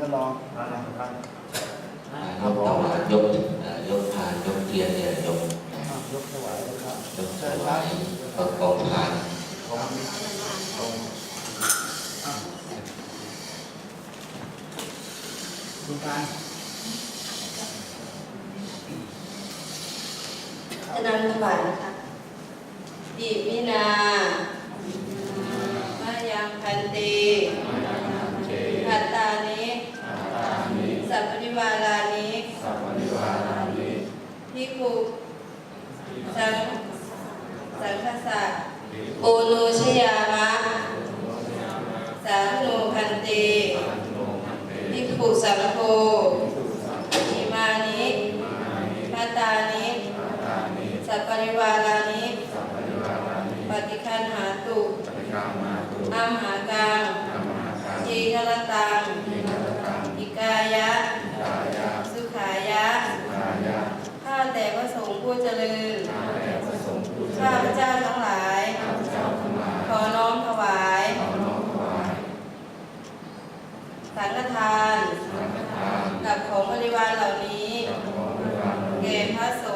ท่านรองอ่าครับอ่ายกถวายยกเอ่อยกพานยกเทียนเนี่ยยกยกถวายเลยครับยกถวายก็กองพานคุณการจะนำถวายนะคะดิมินา สัพพริวารานิพิคุสังสังคสะโอโนชยามะ สาธุโนพันติพิคุสังโฆอิมานิพัตตานิสัพปริวารานิปฏิคันหาตุอัมหากังทีฆรตัง ผู้เจริญข้าพเจ้าทั้งหลาย ขอน้อมถวาย สังฆทาน กับของบริวารเหล่านี้เก่พระสงฆ์